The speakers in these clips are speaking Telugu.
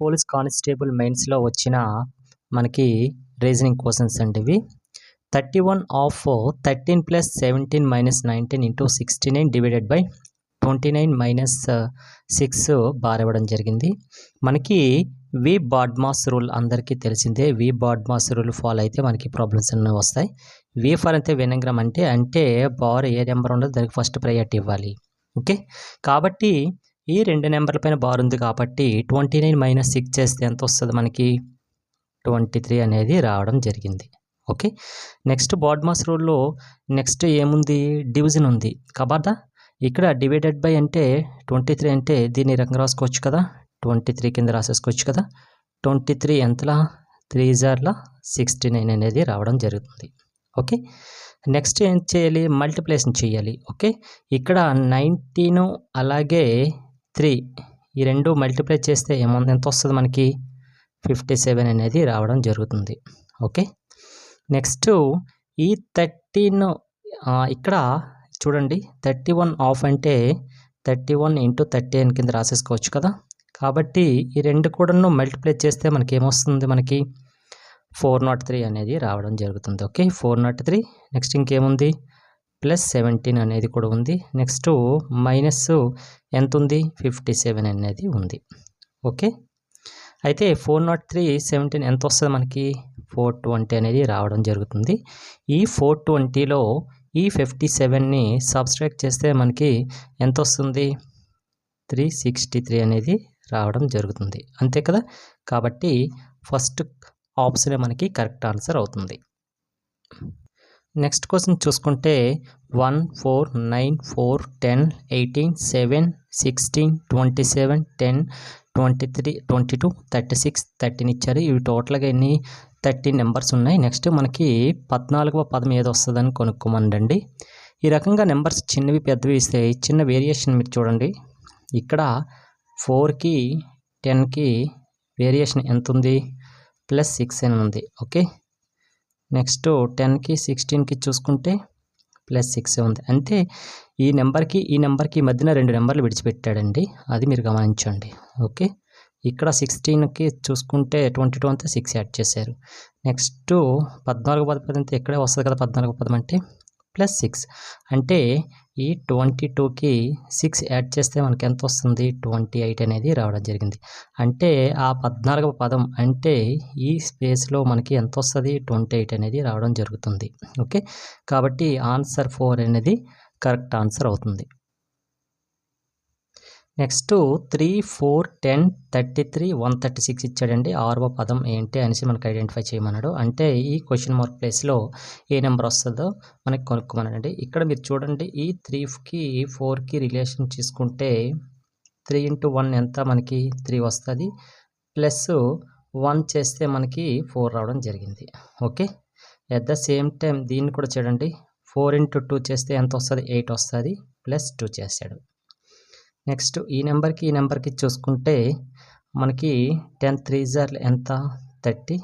పోలీస్ కానిస్టేబుల్ మెయిన్స్లో వచ్చిన మనకి రీజనింగ్ క్వశ్చన్స్ అండి ఇవి. Thirty one of thirteen plus seventeen minus nineteen into sixty nine divided by twenty nine minus six bar ఇవ్వడం జరిగింది. మనకి వి బాడ్మాస్ రూల్ అందరికీ తెలిసిందే. వి బాడ్మాస్ రూల్ ఫాలో అయితే మనకి ప్రాబ్లమ్స్ అన్నీ వస్తాయి. వి ఫాల్ అయితే వెనగ్రామ్ అంటే అంటే బార్ ఏ నెంబర్ ఉండదు దానికి ఫస్ట్ ప్రయారిటీ ఇవ్వాలి. ఓకే? కాబట్టి ఈ రెండు నెంబర్ల పైన బార్ ఉంది కాబట్టి ట్వంటీ నైన్ మైనస్ సిక్స్ చేస్తే ఎంత వస్తుంది మనకి? ట్వంటీ త్రీ అనేది రావడం జరిగింది. ఓకే? నెక్స్ట్ బాడ్మాస్ రూల్లో నెక్స్ట్ ఏముంది? డివిజన్ ఉంది. కబార్దా? ఇక్కడ డివైడెడ్ బై అంటే ట్వంటీ త్రీ అంటే దీన్ని ఈ రకంగా రాసుకోవచ్చు కదా? ట్వంటీ త్రీ కింద రాసేసుకోవచ్చు కదా? ట్వంటీ త్రీ ఎంతలా? త్రీ జార్ల? సిక్స్టీ నైన్ అనేది రావడం జరుగుతుంది. ఓకే? నెక్స్ట్ ఏం చేయాలి? మల్టిప్లేషన్ చేయాలి. ఓకే? ఇక్కడ నైన్టీను అలాగే త్రీ. ఈ రెండు మల్టిప్లై చేస్తే ఏమన్నా ఎంత వస్తుంది మనకి? ఫిఫ్టీ సెవెన్ అనేది రావడం జరుగుతుంది. ఓకే? నెక్స్ట్ ఈ థర్టీన్ ఇక్కడ చూడండి. థర్టీ వన్ ఆఫ్ అంటే thirty one into thirteen కింద రాసేసుకోవచ్చు కదా? కాబట్టి ఈ రెండు కూడాను మల్టిప్లై చేస్తే మనకి ఏమొస్తుంది మనకి? ఫోర్ నాట్ త్రీ అనేది రావడం జరుగుతుంది. Okay? Four not three next ఇంకేముంది? ప్లస్ సెవెంటీన్ అనేది కూడా ఉంది. నెక్స్ట్ మైనస్ ఎంత ఉంది? ఫిఫ్టీ సెవెన్ అనేది ఉంది. ఓకే? అయితే ఫోర్ నాట్ త్రీ సెవెంటీన్ ఎంత వస్తుంది మనకి? ఫోర్ ట్వంటీ అనేది రావడం జరుగుతుంది. ఈ ఫోర్ ట్వంటీలో ఈ ఫిఫ్టీ సెవెన్ని సబ్స్ట్రాక్ట్ చేస్తే మనకి ఎంత వస్తుంది? త్రీ సిక్స్టీ త్రీ అనేది రావడం జరుగుతుంది. అంతే కదా? కాబట్టి ఫస్ట్ ఆప్షనే మనకి కరెక్ట్ ఆన్సర్ అవుతుంది. నెక్స్ట్ క్వశ్చన్ చూసుకుంటే one four nine four ten eighteen seven sixteen twenty seven ten twenty three twenty two thirty six thirteen ఇచ్చారు ఇవి టోటల్గా ఎన్ని? థర్టీన్ నెంబర్స్ ఉన్నాయి. నెక్స్ట్ మనకి పద్నాలుగవ పదం ఏదో వస్తుందని కొనుక్కోమనండి ఈ రకంగా నెంబర్స్ చిన్నవి పెద్దవి ఇస్తే చిన్న వేరియేషన్ మీరు చూడండి. ఇక్కడ ఫోర్కి టెన్కి వేరియేషన్ ఎంత ఉంది ప్లస్ సిక్స్ అని ఉంది. ఓకే? నెక్స్ట్ టెన్కి సిక్స్టీన్కి చూసుకుంటే ప్లస్ సిక్స్ ఉంది. అంటే ఈ నెంబర్కి ఈ నెంబర్కి మధ్యన రెండు నెంబర్లు విడిచిపెట్టాడండి. అది మీరు గమనించండి. ఓకే? ఇక్కడ సిక్స్టీన్కి చూసుకుంటే ట్వంటీ టూ అంతా సిక్స్ యాడ్ చేశారు. నెక్స్ట్ పద్నాలుగు పదపది అంతా ఇక్కడే వస్తుంది కదా పద్నాలుగు పదం అంటే? Plus six. అంటే ఈ ట్వంటీ టూకి సిక్స్ యాడ్ చేస్తే మనకి ఎంత వస్తుంది ట్వంటీ ఎయిట్ అనేది రావడం జరిగింది. అంటే ఆ పద్నాలుగవ పదం అంటే ఈ స్పేస్లో మనకి ఎంత వస్తుంది ట్వంటీ ఎయిట్ అనేది రావడం జరుగుతుంది. ఓకే? కాబట్టి ఆన్సర్ ఫోర్ అనేది కరెక్ట్ ఆన్సర్ అవుతుంది. Next three four ten thirty three one thirty six ఇచ్చాడండి. ఆరవ పదం ఏంటి అనేసి మనకు ఐడెంటిఫై చేయమన్నాడు. అంటే ఈ క్వశ్చన్ మార్క్ ప్లేస్లో ఏ నెంబర్ వస్తుందో మనకి కొనుక్కోమనండి ఇక్కడ మీరు చూడండి ఈ త్రీకి ఫోర్కి రిలేషన్ తీసుకుంటే త్రీ ఇంటూ వన్ ఎంత మనకి త్రీ వస్తుంది. ప్లస్ వన్ చేస్తే మనకి ఫోర్ రావడం జరిగింది. Okay? At the same time దీన్ని కూడా చూడండి. ఫోర్ ఇంటూ టూ చేస్తే ఎంత వస్తుంది? ఎయిట్ వస్తుంది. ప్లస్ టూ చేస్తాడు. నెక్స్ట్ ఈ నెంబర్కి ఈ నెంబర్కి చూసుకుంటే మనకి టెన్ త్రీ జార్లు ఎంత? థర్టీ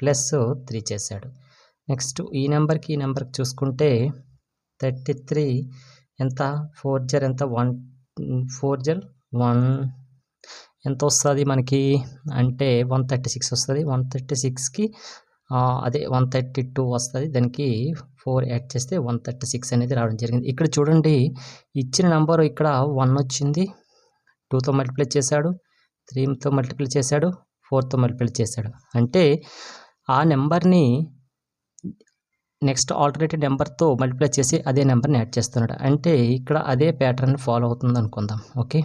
ప్లస్ త్రీ చేశాడు. నెక్స్ట్ ఈ నెంబర్కి ఈ నెంబర్కి చూసుకుంటే థర్టీ త్రీ ఎంత? ఫోర్ జర్ ఎంత? వన్ ఫోర్ జర్ వన్ ఎంత వస్తుంది మనకి? అంటే వన్ థర్టీ సిక్స్ వస్తుంది. వన్ థర్టీ సిక్స్కి అదే వన్ థర్టీ టూ వస్తుంది. దానికి ఫోర్ యాడ్ చేస్తే వన్ థర్టీ సిక్స్ అనేది రావడం జరిగింది. ఇక్కడ చూడండి ఇచ్చిన నెంబర్ ఇక్కడ వన్ వచ్చింది. టూతో మల్టిప్లై చేశాడు త్రీతో మల్టిప్లై చేశాడు ఫోర్తో మల్టిప్లై చేశాడు. అంటే ఆ నెంబర్ని నెక్స్ట్ ఆల్టర్నేటివ్ నెంబర్తో మల్టిప్లై చేసి అదే నెంబర్ని యాడ్ చేస్తున్నాడు. అంటే ఇక్కడ అదే ప్యాటర్న్ ఫాలో అవుతుంది అనుకుందాం. Okay?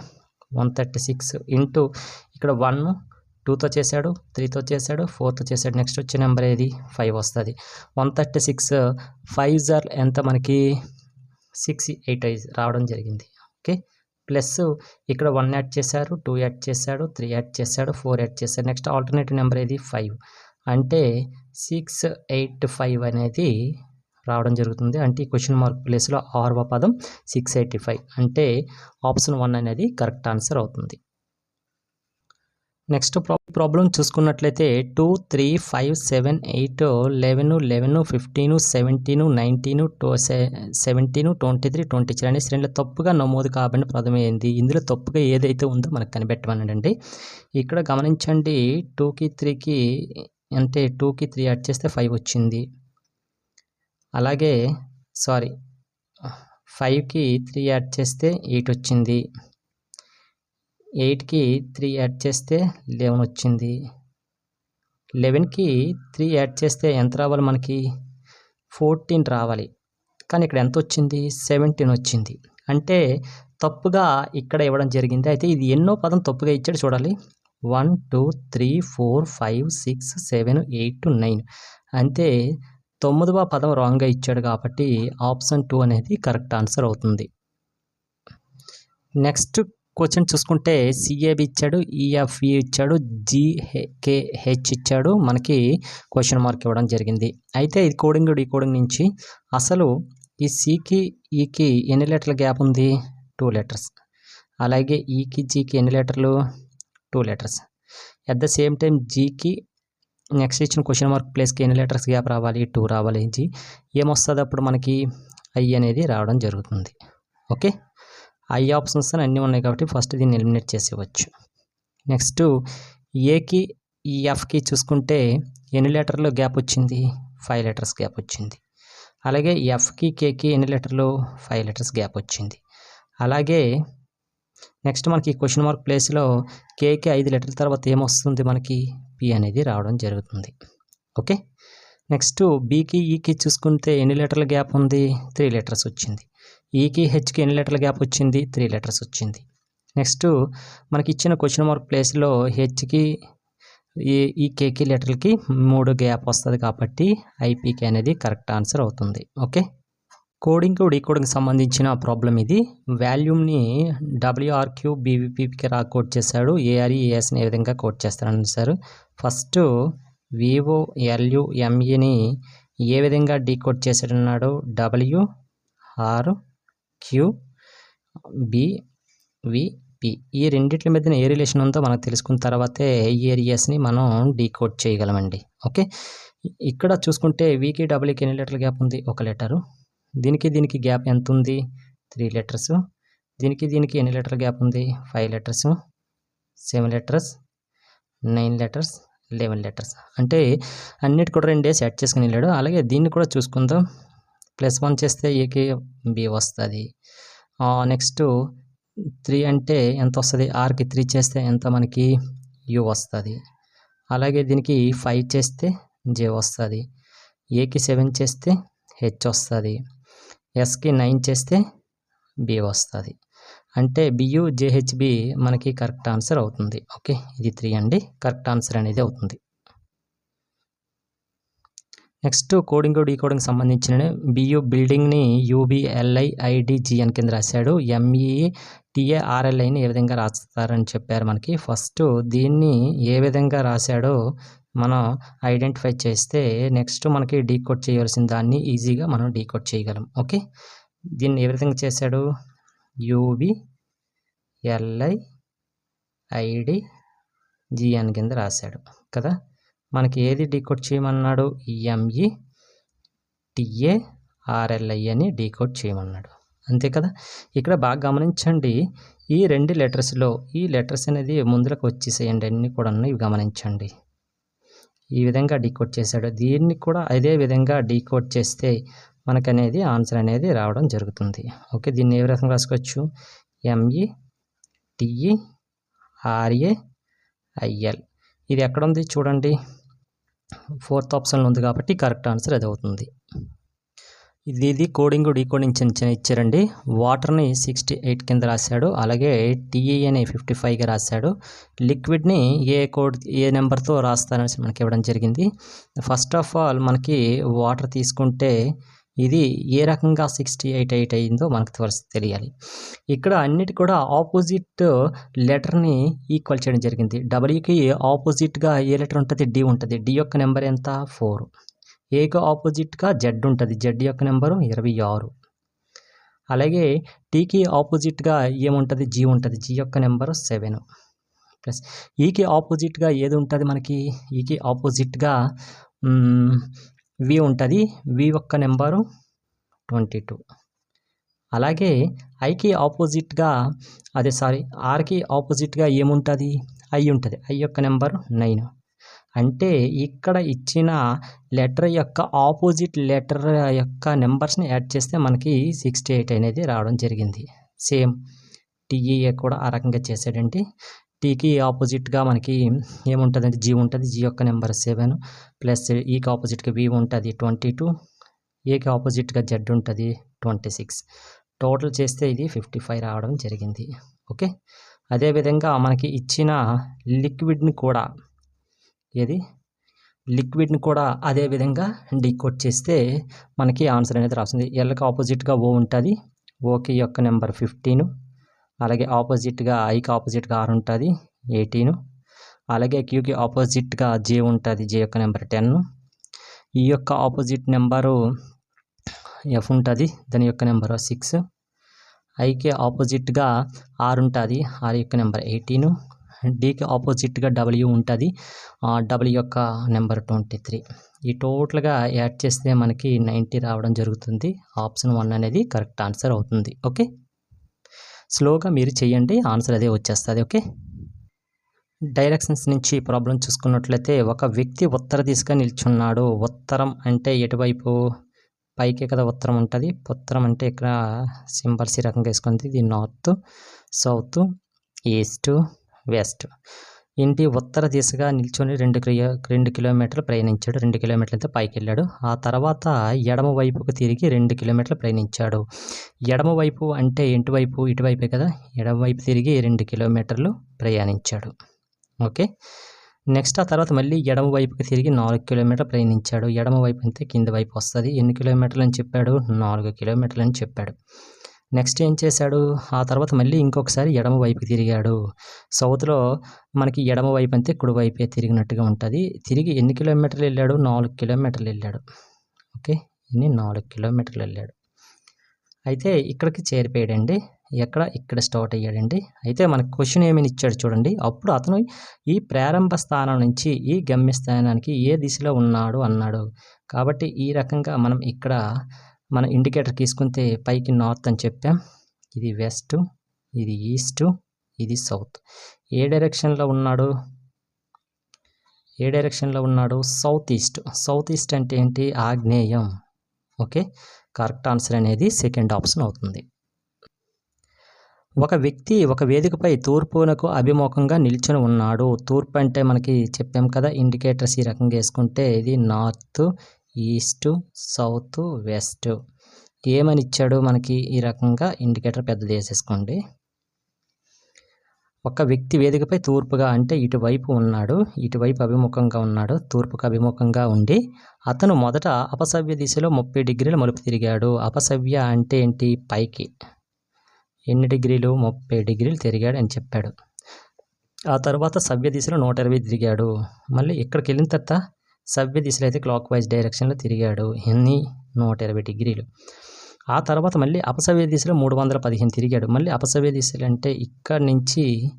One thirty six into ఇక్కడ వన్ టూతో చేశాడు త్రీతో చేశాడు ఫోర్తో చేశాడు. నెక్స్ట్ వచ్చే నెంబర్ ఏది? ఫైవ్ వస్తుంది. వన్ థర్టీ సిక్స్ ఫైవ్ జార్ ఎంత మనకి? సిక్స్ ఎయిట్ రావడం జరిగింది. ఓకే? ప్లస్ ఇక్కడ వన్ యాడ్ చేశారు టూ యాడ్ చేశాడు త్రీ యాడ్ చేశాడు ఫోర్ యాడ్ చేశాడు. నెక్స్ట్ ఆల్టర్నేటివ్ నెంబర్ ఏది? ఫైవ్. అంటే సిక్స్ ఎయిట్ ఫైవ్ అనేది రావడం జరుగుతుంది. అంటే ఈ క్వశ్చన్ మార్క్ ప్లేస్లో ఆరవ పదం సిక్స్ ఎయిటీ ఫైవ్. అంటే ఆప్షన్ వన్ అనేది కరెక్ట్ ఆన్సర్ అవుతుంది. నెక్స్ట్ ప్రా ప్రాబ్లం చూసుకున్నట్లయితే two three five seven eight eleven eleven fifteen seventeen nineteen two seventeen twenty three twenty three అనే శ్రేణిలో తప్పుగా నమోదు కాబడిన పదం ఇందులో తప్పుగా ఏదైతే ఉందో మనకు కనిపెట్టమనండి. ఇక్కడ గమనించండి టూకి త్రీకి అంటే టూకి త్రీ యాడ్ చేస్తే ఫైవ్ వచ్చింది. అలాగే సారీ ఫైవ్కి త్రీ యాడ్ చేస్తే ఎయిట్ వచ్చింది. ఎయిట్కి త్రీ యాడ్ చేస్తే లెవెన్ వచ్చింది. లెవెన్కి త్రీ యాడ్ చేస్తే ఎంత రావాలి మనకి? ఫోర్టీన్ రావాలి. కానీ ఇక్కడ ఎంత వచ్చింది? సెవెంటీన్ వచ్చింది. అంటే తప్పుగా ఇక్కడ ఇవ్వడం జరిగింది. అయితే ఇది ఎన్నో పదం తప్పుగా ఇచ్చాడు చూడాలి. One two three four five six seven eight nine. అంటే తొమ్మిదవ పదం రాంగ్గా ఇచ్చాడు కాబట్టి ఆప్షన్ టూ అనేది కరెక్ట్ ఆన్సర్ అవుతుంది. నెక్స్ట్ క్వశ్చన్ చూసుకుంటే సిఏబి ఇచ్చాడు ఈఎఫ్ఈ ఇచ్చాడు జికేహెచ్ ఇచ్చాడు మనకి క్వశ్చన్ మార్క్ ఇవ్వడం జరిగింది. అయితే ఇది కోడింగ్ డీ కోడింగ్ నుంచి అసలు ఈ సికి ఈకి e ఎన్ని లెటర్ల గ్యాప్ ఉంది? టూ లెటర్స్ అలాగే ఈకి జీకి ఎన్ని లెటర్లు two letters at the same time జీకి next ఇచ్చిన క్వశ్చన్ మార్క్ ప్లేస్కి ఎన్ని లెటర్స్ గ్యాప్ రావాలి? టూ రావాలి. జీ ఏమొస్తుంది అప్పుడు మనకి ఐ అనేది రావడం జరుగుతుంది. ఓకే ఐ ఆప్షన్స్ అని అన్నీ ఉన్నాయి కాబట్టి ఫస్ట్ దీన్ని ఎలిమినేట్ చేసేవచ్చు నెక్స్ట్ ఏకి ఈ ఎఫ్కి చూసుకుంటే ఎన్ని లీటర్లు గ్యాప్ వచ్చింది? ఫైవ్ లెటర్స్ గ్యాప్ వచ్చింది. అలాగే ఎఫ్కి కేకి ఎన్ని లీటర్లు? ఫైవ్ లెటర్స్ గ్యాప్ వచ్చింది. అలాగే నెక్స్ట్ మనకి క్వశ్చన్ మార్క్ ప్లేస్లో కేకి ఐదు లెటర్ల తర్వాత ఏమొస్తుంది మనకి? పి అనేది రావడం జరుగుతుంది. ఓకే? నెక్స్ట్ బీకి ఈకి e చూసుకుంటే ఎన్ని లెటర్ల గ్యాప్ ఉంది? త్రీ లెటర్స్ వచ్చింది. ఈకి హెచ్కి ఎన్ని లెటర్ల గ్యాప్ వచ్చింది? త్రీ లెటర్స్ వచ్చింది. నెక్స్ట్ మనకి ఇచ్చిన క్వశ్చన్ మార్క్ ప్లేస్లో హెచ్కి ఈ ఈ కేకి లెటర్లకి మూడు గ్యాప్ వస్తుంది కాబట్టి ఐపీకే అనేది కరెక్ట్ ఆన్సర్ అవుతుంది. ఓకే? కోడింగ్ డీకోడింగ్ సంబంధించిన ప్రాబ్లం ఇది. వాల్యూమ్ని డబ్ల్యూఆర్క్యూ బీవీపీకి రా కోడ్ చేశాడు. ఏఆర్ఈ ఏఎస్ని ఏ విధంగా కోడ్ చేస్తారని సార్? ఫస్ట్ వివో ఎల్యు ఎంఈని ఏ విధంగా డీకోడ్ చేశాడన్నాడు? డబ్ల్యూ ఆర్ క్యూ బి ఈ రెండిట్ల మధ్యన ఏ రిలేషన్ ఉందో మనకు తెలుసుకున్న తర్వాతే ఏరియాస్ని మనం డీకోడ్ చేయగలమండి. ఓకే ఇక్కడ చూసుకుంటే వీకి డబ్ల్యూకి ఎన్ని లెటర్ల గ్యాప్ ఉంది? ఒక లెటరు దీనికి దీనికి గ్యాప్ ఎంత ఉంది? త్రీ లెటర్స్ దీనికి దీనికి ఎన్ని లెటర్ గ్యాప్ ఉంది? Five letters seven letters nine letters eleven letters అంటే అన్నిటి కూడా రెండు డేస్ యాడ్ చేసుకుని వెళ్ళాడు. అలాగే దీన్ని కూడా చూసుకుందాం. ప్లస్ వన్ చేస్తే ఏకి బి వస్తుంది. నెక్స్ట్ త్రీ అంటే ఎంత వస్తుంది? ఆర్కి త్రీ చేస్తే ఎంత మనకి యు వస్తుంది. అలాగే దీనికి ఫైవ్ చేస్తే జే వస్తుంది. ఏకి సెవెన్ చేస్తే హెచ్ వస్తుంది. ఎస్కి నైన్ చేస్తే బి వస్తుంది. అంటే B U J H B మనకి కరెక్ట్ ఆన్సర్ అవుతుంది. ఓకే? ఇది త్రీ అండి. కరెక్ట్ ఆన్సర్ అనేది అవుతుంది. నెక్స్ట్ కోడింగ్ డీకోడింగ్ సంబంధించిన బియు బిల్డింగ్ని యూబిఎల్ఐ ఐడిజిఎన్ కింద రాశాడు. ఎంఈ టిఏఆర్ఎల్ఐని ఏ విధంగా రాస్తారని చెప్పారు మనకి. ఫస్ట్ దీన్ని ఏ విధంగా రాశాడో మనం ఐడెంటిఫై చేస్తే నెక్స్ట్ మనకి డీకోడ్ చేయవలసిన దాన్ని ఈజీగా మనం డీకోడ్ చేయగలం. ఓకే? దీన్ని ఏ విధంగా చేశాడు? యూబి ఎల్ఐ ఐడి జిఎన్ కింద రాశాడు కదా? మనకి ఏది డీకోడ్ చేయమన్నాడు? ఎంఈ టిఏ ఆర్ఎల్ఐ అని డీకోడ్ చేయమన్నాడు. అంతే కదా? ఇక్కడ బాగా గమనించండి ఈ రెండు లెటర్స్లో ఈ లెటర్స్ అనేది ముందులకు వచ్చేసేయండి. అన్నీ కూడా ఇవి గమనించండి. ఈ విధంగా డీకోడ్ చేశాడు. దీన్ని కూడా అదే విధంగా డీకోడ్ చేస్తే మనకనేది ఆన్సర్ అనేది రావడం జరుగుతుంది. ఓకే దీన్ని ఏ విధంగా రాసుకోవచ్చు? M E T E R A I L. ఇది ఎక్కడ ఉంది చూడండి. ఫోర్త్ ఆప్షన్లో ఉంది కాబట్టి కరెక్ట్ ఆన్సర్ అది అవుతుంది. ఇది ఇది కోడింగ్ డీకోడింగ్ చిన్న ఇచ్చారండి. వాటర్ని సిక్స్టీ ఎయిట్ కింద రాశాడు. అలాగే టీఈని ఫిఫ్టీ ఫైవ్గా రాశాడు. లిక్విడ్ని ఏ కోడ్ ఏ నెంబర్తో రాస్తారని మనకి ఇవ్వడం జరిగింది. ఫస్ట్ ఆఫ్ ఆల్ మనకి వాటర్ తీసుకుంటే ఇది ఏ రకంగా సిక్స్టీ ఎయిట్ ఎయిట్ అయిందో మనకు తెలిసి తెలియాలి. ఇక్కడ అన్నిటి కూడా ఆపోజిట్ లెటర్ని ఈక్వల్ చేయడం జరిగింది. డబ్ల్యూకి ఆపోజిట్గా ఏ లెటర్ ఉంటుంది? డి ఉంటుంది. డి యొక్క నెంబర్ ఎంత? ఫోర్. ఏకి ఆపోజిట్గా జెడ్ ఉంటుంది. జెడ్ యొక్క నెంబరు ఇరవై ఆరు. అలాగే టీకి ఆపోజిట్గా ఏముంటుంది? జీ ఉంటుంది. జీ యొక్క నెంబరు సెవెన్. ప్లస్ e ఈకి ఆపోజిట్గా ఏది ఉంటుంది మనకి? E ఈకి ఆపోజిట్గా వి ఉంటుంది. వి ఒక్క నెంబరు ట్వంటీ టూ. అలాగే ఐకి ఆపోజిట్గా అదే సారీ ఆర్కి ఆపోజిట్గా ఏముంటుంది? ఐ ఉంటుంది. ఐ యొక్క నెంబర్ నైన్. అంటే ఇక్కడ ఇచ్చిన లెటర్ యొక్క ఆపోజిట్ లెటర్ యొక్క నెంబర్స్ని యాడ్ చేస్తే మనకి సిక్స్టీ ఎయిట్ అనేది రావడం జరిగింది. సేమ్ టీఈఏ కూడా ఆ రకంగా చేసాడండి టీకి ఆపోజిట్గా మనకి ఏముంటుంది అంటే జీ ఉంటుంది జీ యొక్క నెంబర్ సెవెన్. ప్లస్ ఈకి ఆపోజిట్గా వి ఉంటుంది ట్వంటీ టూ ఏకి ఆపోజిట్గా జెడ్ ఉంటుంది ట్వంటీ సిక్స్. టోటల్ చేస్తే ఇది ఫిఫ్టీ ఫైవ్ రావడం జరిగింది. ఓకే? అదేవిధంగా మనకి ఇచ్చిన లిక్విడ్ని కూడా ఏది? లిక్విడ్ని కూడా అదే విధంగా డీకోడ్ చేస్తే మనకి ఆన్సర్ అనేది రాస్తుంది. ఎల్కి ఆపోజిట్గా ఓ ఉంటుంది ఓకి యొక్క నెంబర్ ఫిఫ్టీను. అలాగే ఆపోజిట్గా ఐకి ఆపోజిట్గా ఆర్ ఉంటుంది ఎయిటీన్ అలాగే క్యూకి ఆపోజిట్గా జే ఉంటుంది జే యొక్క నెంబర్ టెన్. ఈ యొక్క ఆపోజిట్ నెంబరు ఎఫ్ ఉంటుంది దాని యొక్క నెంబర్ సిక్స్ ఐకి ఆపోజిట్గా ఆర్ ఉంటుంది ఆర్ యొక్క నెంబర్ ఎయిటీన్ డీకి ఆపోజిట్గా డబ్ల్యూ ఉంటుంది డబ్ల్యూ యొక్క నెంబర్ ట్వంటీ త్రీ ఈ టోటల్గా యాడ్ చేస్తే మనకి నైంటీ రావడం జరుగుతుంది. ఆప్షన్ వన్ అనేది కరెక్ట్ ఆన్సర్ అవుతుంది. ఓకే? స్లోగా మీరు చేయండి ఆన్సర్ అదే వచ్చేస్తుంది ఓకే? డైరెక్షన్స్ నుంచి ప్రాబ్లం చూసుకున్నట్లయితే ఒక వ్యక్తి ఉత్తర దిశగా నిల్చున్నాడు. ఉత్తరం అంటే ఎటువైపు? పైకి కదా ఉత్తరం ఉంటుంది. ఉత్తరం అంటే ఇక్కడ సింబల్స్ ఈ రకంగా వేసుకుంది. ఇది నార్త్ సౌత్ ఈస్ట్ వెస్ట్. ఇంటి ఉత్తర దిశగా నిల్చొని రెండు రెండు కిలోమీటర్లు ప్రయాణించాడు. రెండు కిలోమీటర్లు అయితే పైకి వెళ్ళాడు ఆ తర్వాత ఎడమ వైపుకు తిరిగి రెండు కిలోమీటర్లు ప్రయాణించాడు. ఎడమ వైపు అంటే ఇంటివైపు ఇటువైపే కదా? ఎడమ వైపు తిరిగి రెండు కిలోమీటర్లు ప్రయాణించాడు. ఓకే? నెక్స్ట్ ఆ తర్వాత మళ్ళీ ఎడమ వైపుకి తిరిగి నాలుగు కిలోమీటర్లు ప్రయాణించాడు. ఎడమ వైపు అంతే కింద వైపు వస్తుంది. ఎన్ని కిలోమీటర్లు అని చెప్పాడు? నాలుగు కిలోమీటర్లు అని చెప్పాడు. నెక్స్ట్ ఏం చేశాడు? ఆ తర్వాత మళ్ళీ ఇంకొకసారి ఎడమ వైపు తిరిగాడు. సౌత్లో మనకి ఎడమ వైపు అంతే కుడి వైపే తిరిగినట్టుగా ఉంటుంది. తిరిగి ఎన్ని కిలోమీటర్లు వెళ్ళాడు? నాలుగు కిలోమీటర్లు వెళ్ళాడు. ఓకే? ఇన్ని నాలుగు కిలోమీటర్లు వెళ్ళాడు. అయితే ఇక్కడికి చేరిపోయాడండి. ఎక్కడ? ఇక్కడ స్టార్ట్ అయ్యాడండి. అయితే మనకు క్వశ్చన్ ఏమైనా ఇచ్చాడు చూడండి. అప్పుడు అతను ఈ ప్రారంభ స్థానం నుంచి ఈ గమ్యస్థానానికి ఏ దిశలో ఉన్నాడు అన్నాడు. కాబట్టి ఈ రకంగా మనం ఇక్కడ మన ఇండికేటర్ తీసుకుంటే పైకి నార్త్ అని చెప్పాం. ఇది వెస్ట్ ఇది ఈస్ట్ ఇది సౌత్ ఏ డైరెక్షన్లో ఉన్నాడు? ఏ డైరెక్షన్లో ఉన్నాడు? సౌత్ ఈస్ట్ సౌత్ ఈస్ట్ అంటే ఏంటి? ఆగ్నేయం. ఓకే? కరెక్ట్ ఆన్సర్ అనేది సెకండ్ ఆప్షన్ అవుతుంది. ఒక వ్యక్తి ఒక వేదికపై తూర్పునకు అభిముఖంగా నిల్చుని ఉన్నాడు. తూర్పు అంటే మనకి చెప్పాం కదా ఇండికేటర్స్ ఈ రకంగా వేసుకుంటే ఇది నార్త్ ఈస్ట్ సౌత్ వెస్ట్. ఏమని ఇచ్చాడు మనకి ఈ రకంగా ఇండికేటర్ పెద్దది వేసేసుకోండి. ఒక వ్యక్తి వేదికపై తూర్పుగా అంటే ఇటువైపు ఉన్నాడు ఇటువైపు అభిముఖంగా ఉన్నాడు తూర్పుకు అభిముఖంగా ఉండి అతను మొదట అపసవ్య దిశలో ముప్పై డిగ్రీల మలుపు తిరిగాడు. అపసవ్య అంటే ఏంటి? పైకి. ఎన్ని డిగ్రీలు? ముప్పై డిగ్రీలు తిరిగాడు అని చెప్పాడు. ఆ తర్వాత సవ్య దిశలో నూట ఇరవై తిరిగాడు. మళ్ళీ ఇక్కడికి వెళ్ళిన తర్వాత సవ్య దిశలో అయితే క్లాక్ వైజ్ డైరెక్షన్లో తిరిగాడు. ఎన్ని? నూట ఇరవై డిగ్రీలు. ఆ తర్వాత మళ్ళీ అపసవ్య దిశలో మూడు వందల పదిహేను తిరిగాడు. మళ్ళీ అపసవ్య దిశలు అంటే ఇక్కడి నుంచి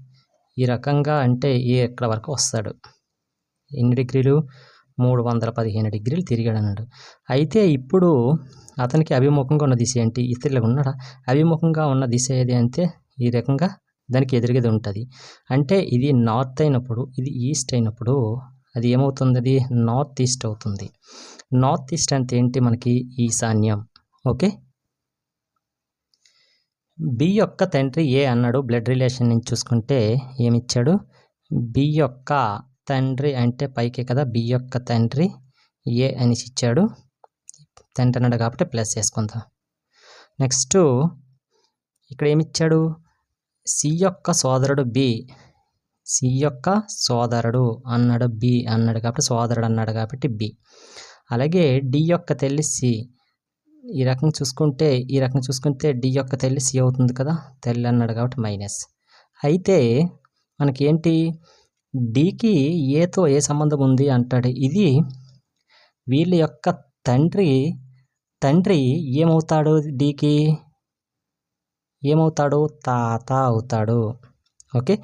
ఈ రకంగా అంటే ఈ ఎక్కడ వరకు వస్తాడు. ఎన్ని డిగ్రీలు? మూడు వందల పదిహేను డిగ్రీలు తిరిగాడు అన్నాడు అయితే ఇప్పుడు అతనికి అభిముఖంగా ఉన్న దిశ ఏంటి? ఇతరులు ఉన్నాడా? అభిముఖంగా ఉన్న దిశ ఏది అంటే ఈ రకంగా దానికి ఎదురుగది ఉంటుంది. అంటే ఇది నార్త్ అయినప్పుడు ఇది ఈస్ట్ అయినప్పుడు అది ఏమవుతుంది అది నార్త్ ఈస్ట్ అవుతుంది. నార్త్ ఈస్ట్ అంటే ఏంటి? మనకి ఈశాన్యం. ఓకే? బి యొక్క తండ్రి ఏ అన్నాడు? బ్లడ్ రిలేషన్ నుంచి చూసుకుంటే ఏమిచ్చాడు? బి యొక్క తండ్రి అంటే పైకి కదా? బి యొక్క తండ్రి ఏ అనేసి ఇచ్చాడు. తండ్రి అన్నాడు కాబట్టి ప్లస్ చేసుకుందాం. నెక్స్ట్ ఇక్కడ ఏమిచ్చాడు? సి యొక్క సోదరుడు బి సి యొక్క సోదరుడు అన్నాడు బి అన్నాడు కాబట్టి సోదరుడు అన్నాడు కాబట్టి బి. అలాగే డి యొక్క తల్లి సి. ఈ రకం చూసుకుంటే ఈ రకం చూసుకుంటే డి యొక్క తల్లి సి అవుతుంది కదా తల్లి అన్నాడు కాబట్టి మైనస్. అయితే మనకేంటి? డికి ఏతో ఏ సంబంధం ఉంది అంటాడు. ఇది వీళ్ళ యొక్క తండ్రి తండ్రి ఏమవుతాడు డీకి? ఏమవుతాడు? తాత అవుతాడు. ఓకే?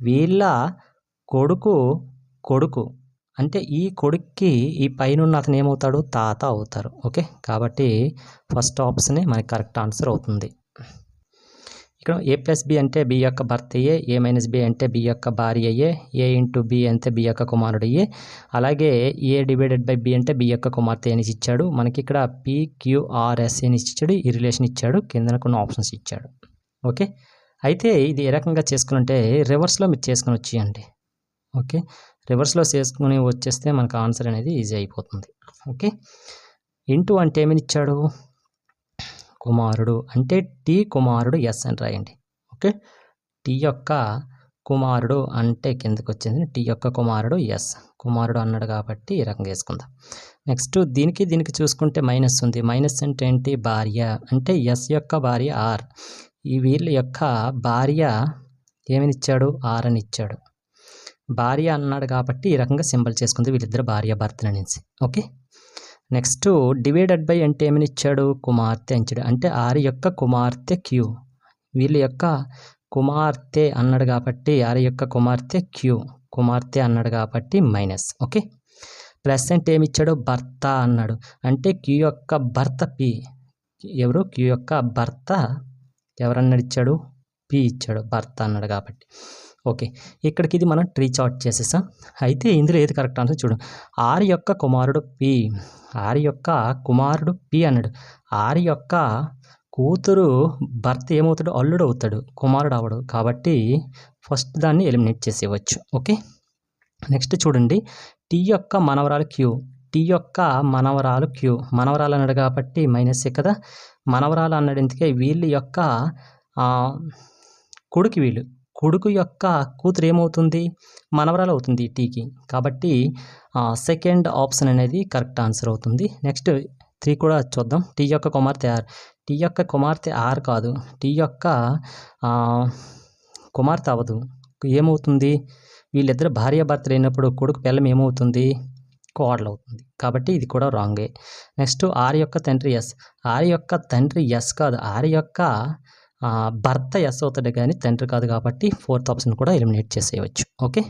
వీళ్ళ కొడుకు కొడుకు. అంటే ఈ కొడుక్కి ఈ పైన ఉన్న అతను ఏమవుతాడు? తాత అవుతారు. ఓకే? కాబట్టి ఫస్ట్ ఆప్షనే మనకి కరెక్ట్ ఆన్సర్ అవుతుంది. ఇక్కడ ఏ ప్లస్ బి అంటే బి యొక్క భర్త అయ్యే ఏ మైనస్ బి అంటే బి యొక్క భార్య అయ్యే ఏ ఇంటూ బి అంటే బి యొక్క కుమారుడు అయ్యే అలాగే ఏ డివైడెడ్ బై బి అంటే బి యొక్క కుమార్తె అనేసి ఇచ్చాడు. మనకి ఇక్కడ పిక్యూఆర్ఎస్ అని ఇచ్చాడు. ఈ రిలేషన్ ఇచ్చాడు. కిందన కొన్ని ఆప్షన్స్ ఇచ్చాడు. ఓకే? అయితే ఇది ఏ రకంగా చేసుకుని రివర్స్లో మీరు చేసుకుని వచ్చేయండి. ఓకే? రివర్స్లో చేసుకుని వచ్చేస్తే మనకు ఆన్సర్ అనేది ఈజీ అయిపోతుంది. ఓకే? ఇంటూ అంటే ఏమని ఇచ్చాడు కుమారుడు. అంటే టీ కుమారుడు ఎస్ అని రాయండి. ఓకే? టీ యొక్క కుమారుడు అంటే కిందకి వచ్చింది. టీ యొక్క కుమారుడు ఎస్. కుమారుడు అన్నాడు కాబట్టి ఈ రకంగా వేసుకుందాం. నెక్స్ట్ దీనికి దీనికి చూసుకుంటే మైనస్ ఉంది. మైనస్ అంటే ఏంటి? భార్య. అంటే ఎస్ యొక్క భార్య ఆర్. ఈ వీళ్ళ యొక్క భార్య ఏమినిచ్చాడు? ఇచ్చాడు ఇచ్చాడు భార్య అన్నాడు కాబట్టి ఈ రకంగా సింబల్ చేసుకుంది వీళ్ళిద్దరు భార్య భర్తలు అనేసి. ఓకే? నెక్స్ట్ డివైడెడ్ బై అంటే ఏమని ఇచ్చాడు కుమార్తె అంచాడు. అంటే ఆరి యొక్క కుమార్తె క్యూ. వీళ్ళ యొక్క కుమార్తె అన్నాడు కాబట్టి ఆరి యొక్క కుమార్తె క్యూ. కుమార్తె అన్నాడు కాబట్టి మైనస్. ఓకే? ప్లస్ అంటే ఏమి ఇచ్చాడు భర్త అన్నాడు. అంటే క్యూ యొక్క భర్త పి. ఎవరు? క్యూ యొక్క భర్త ఎవరన్నాడు ఇచ్చాడు? పి ఇచ్చాడు. భర్త అన్నాడు కాబట్టి. ఓకే. ఇక్కడికి ఇది మనం ట్రీ చార్ట్ చేసేసాం. అయితే ఇందులో ఏది కరెక్ట్ ఆన్సర్ చూడు. ఆర్ యొక్క కుమారుడు పి. ఆర్ యొక్క కుమారుడు పి అన్నాడు. ఆర్ యొక్క కూతురు భర్త ఏమవుతాడు? అల్లుడు అవుతాడు. కుమారుడు అవడు కాబట్టి ఫస్ట్ దాన్ని ఎలిమినేట్ చేసేయవచ్చు. ఓకే. నెక్స్ట్ చూడండి. టీ యొక్క మనవరాలు క్యూ. టీ యొక్క మనవరాలు క్యూ. మనవరాలు అన్నాడు కాబట్టి మైనస్ కదా? మనవరాలు అన్నాడు ఎందుకే వీళ్ళ యొక్క కొడుకు వీళ్ళు. కొడుకు యొక్క కూతురు ఏమవుతుంది? మనవరాలు అవుతుంది టీకి. కాబట్టి సెకండ్ ఆప్షన్ అనేది కరెక్ట్ ఆన్సర్ అవుతుంది. నెక్స్ట్ త్రీ కూడా చూద్దాం. టీ యొక్క కుమార్తె ఆర్. టీ యొక్క కుమార్తె ఆర్ కాదు. టీ యొక్క కుమార్తె అవ్వదు. ఏమవుతుంది? వీళ్ళిద్దరు భార్యాభర్తలు అయినప్పుడు కొడుకు పిల్లం ఏమవుతుంది? కోడలు అవుతుంది కాబట్టి ఇది కూడా రాంగే. నెక్స్ట్ ఆర్ యొక్క తండ్రి ఎస్ ఆర్ యొక్క తండ్రి ఎస్ కాదు. ఆర్ యొక్క భర్త ఎస్ అవుతాడు కానీ తండ్రి కాదు కాబట్టి ఫోర్త్ ఆప్షన్ కూడా ఎలిమినేట్ చేసేయవచ్చు ఓకే?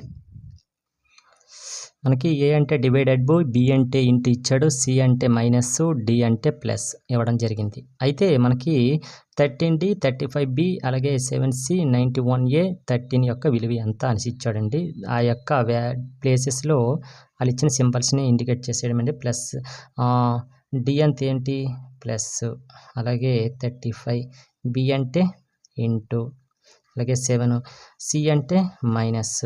మనకి ఏ అంటే డివైడెడ్ బై బి అంటే ఇంటి ఇచ్చాడు సి అంటే మైనస్ డి అంటే ప్లస్ ఇవ్వడం జరిగింది. అయితే మనకి thirteen D thirty five B అలాగే seven C ninety one A thirteen యొక్క విలువ ఎంత అని ఇచ్చాడండి. ఆ యొక్క వ్యా ప్లేసెస్లో వాళ్ళు ఇచ్చిన సింబల్స్ని ఇండికేట్ చేసేయడం అండి. ప్లస్ డి అంత ఏంటి? ప్లస్ అలాగే థర్టీ ఫైవ్ బి అంటే ఇంటూ అలాగే సెవెన్ సి అంటే మైనస్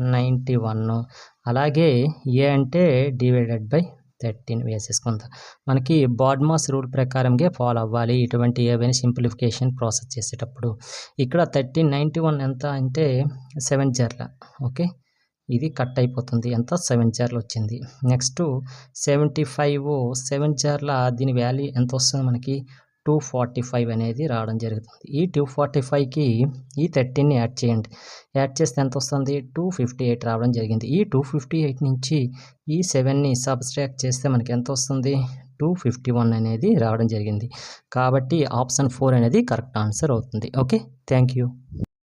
నైంటీ వన్. అలాగే ఏ అంటే డివైడెడ్ బై థర్టీన్ వేసేసుకుందాం. మనకి బాడ్మాస్ రూల్ ప్రకారంగా ఫాలో అవ్వాలి. ఇటువంటి ఏవైనా సింప్లిఫికేషన్ ప్రాసెస్ చేసేటప్పుడు. ఇక్కడ థర్టీన్ నైంటీ వన్ ఎంత అంటే సెవెన్ జర్ల. ఓకే? ఇది కట్ అయిపోతుంది. ఎంత? సెవెన్ జార్లు వచ్చింది. నెక్స్ట్ సెవెంటీ ఫైవ్ సెవెన్ జార్ల దీని వాల్యూ ఎంత వస్తుంది మనకి? టూ ఫార్టీ ఫైవ్ అనేది రావడం జరుగుతుంది. ఈ టూ ఫార్టీ ఫైవ్కి ఈ థర్టీన్ని యాడ్ చేయండి. యాడ్ చేస్తే ఎంత వస్తుంది టూ ఫిఫ్టీ ఎయిట్ రావడం జరిగింది. ఈ టూ ఫిఫ్టీ ఎయిట్ నుంచి ఈ సెవెన్ని సబ్స్ట్రాక్ట్ చేస్తే మనకి ఎంత వస్తుంది టూ ఫిఫ్టీ వన్ అనేది రావడం జరిగింది. కాబట్టి ఆప్షన్ ఫోర్ అనేది కరెక్ట్ ఆన్సర్ అవుతుంది. ఓకే? Thank you.